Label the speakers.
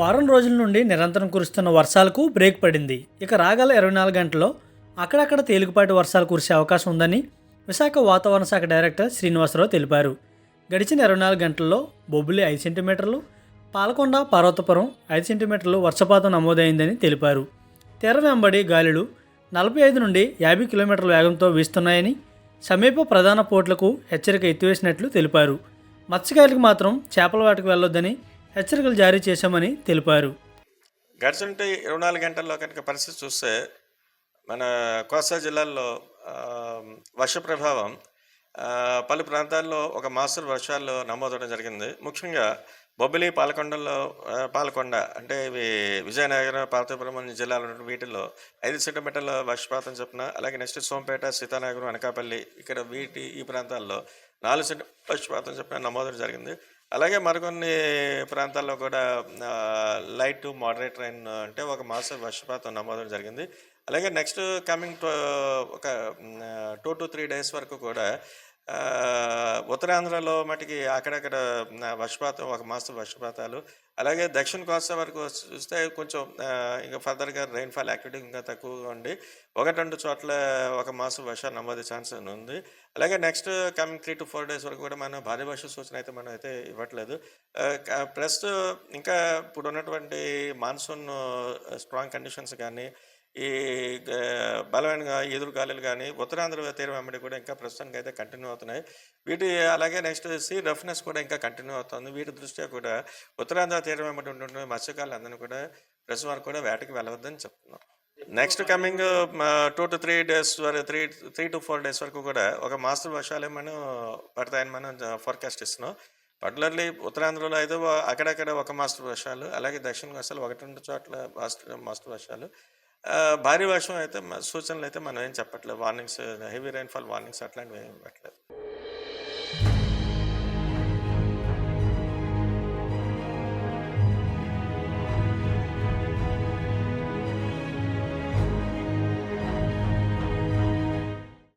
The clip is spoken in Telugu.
Speaker 1: వారం రోజుల నుండి నిరంతరం కురుస్తున్న వర్షాలకు బ్రేక్ పడింది. ఇక రాగల ఇరవై నాలుగు గంటల్లో అక్కడక్కడ తేలికపాటి వర్షాలు కురిసే అవకాశం ఉందని విశాఖ వాతావరణ శాఖ డైరెక్టర్ శ్రీనివాసరావు తెలిపారు. గడిచిన ఇరవై నాలుగు గంటల్లో బొబ్బిలి ఐదు సెంటీమీటర్లు పాలకొండ పార్వతపురం ఐదు సెంటీమీటర్లు వర్షపాతం నమోదైందని తెలిపారు. తెర వెంబడి గాలులు నలభై ఐదు నుండి యాభై కిలోమీటర్ల వేగంతో వీస్తున్నాయని సమీప ప్రధాన పోర్టులకు హెచ్చరిక ఎత్తివేసినట్లు తెలిపారు. మత్స్యకారులకు మాత్రం చేపల వేటకు వెళ్ళొద్దని హెచ్చరికలు జారీ చేశామని తెలిపారు.
Speaker 2: గడిచిన ఇరవై నాలుగు గంటల్లో కనుక పరిస్థితి చూస్తే మన కోస్తా జిల్లాల్లో వర్ష ప్రభావం పలు ప్రాంతాల్లో ఒక మాస్టర్ వర్షాలు నమోదవడం జరిగింది. ముఖ్యంగా బొబ్బిలి పాలకొండలో పాలకొండ అంటే ఇవి విజయనగరం పార్వతీపురం జిల్లాలో జిల్లాలు ఉన్న వీటిల్లో ఐదు సెంటీమీటర్ల వర్షపాతం చొప్పున అలాగే నెక్స్ట్ సోంపేట సీతానగరం అనకాపల్లి ఇక్కడ వీటి ఈ ప్రాంతాల్లో నాలుగు సెంటీ వర్షపాతం చొప్పున నమోదవడం జరిగింది. అలాగే మరికొన్ని ప్రాంతాల్లో కూడా లైట్ టు మోడరేట్ రైన్ అంటే ఒక మాస వర్షపాతం నమోదడం జరిగింది. అలాగే నెక్స్ట్ కమింగ్ టు ఒక టూ టు త్రీ డేస్ వరకు కూడా ఉత్తరాంధ్రలో మటుకి అక్కడక్కడ వర్షపాతం ఒక మాసం వర్షపాతాలు. అలాగే దక్షిణ కోస్తా వరకు చూస్తే కొంచెం ఇంకా ఫర్దర్గా రెయిన్ఫాల్ యాక్టివిటీ ఇంకా తక్కువగా ఉండి ఒకటి రెండు చోట్ల ఒక మాసం వర్షాలు నమోదు ఛాన్స్ ఉంది. అలాగే next coming three to four days వరకు కూడా మనం భారీ వర్ష సూచన అయితే మనం అయితే ఇవ్వట్లేదు. ప్లస్ ఇంకా ఇప్పుడు ఉన్నటువంటి మాన్సూన్ స్ట్రాంగ్ కండిషన్స్ కానీ ఈ బలమైన ఎదురు గాలులు కానీ ఉత్తరాంధ్ర తీరం వెంబడి కూడా ఇంకా ప్రస్తుతానికి అయితే కంటిన్యూ అవుతున్నాయి. వీటి అలాగే నెక్స్ట్ సీ రఫ్నెస్ కూడా ఇంకా కంటిన్యూ అవుతుంది. వీటి దృష్ట్యా కూడా ఉత్తరాంధ్ర తీరం వెంబడి ఉంటున్న మత్స్యకారులు అందరినీ కూడా ప్రస్తుతం వారు కూడా వేటకి వెళ్ళవద్దని చెప్తున్నాం. Next coming two to three days వరకు three three to four days వరకు కూడా ఒక మాస్టర్ వర్షాలు మనం పడతాయని మనం ఫోర్కాస్ట్ ఇస్తున్నాం. పర్టికులర్లీ ఉత్తరాంధ్రలో అయితే అక్కడక్కడ ఒక మాస్టర్ వర్షాలు అలాగే దక్షిణ వర్షాలు ఒకటి రెండు చోట్ల మాస్టర్ మాస్టర్ వర్షాలు. భారీ వర్షం అయితే సూచనలు అయితే మనం ఏం చెప్పట్లేదు. వార్నింగ్స్ హెవీ రైన్ఫాల్ వార్నింగ్స్ అట్లాంటివి ఏం పెట్టలేదు.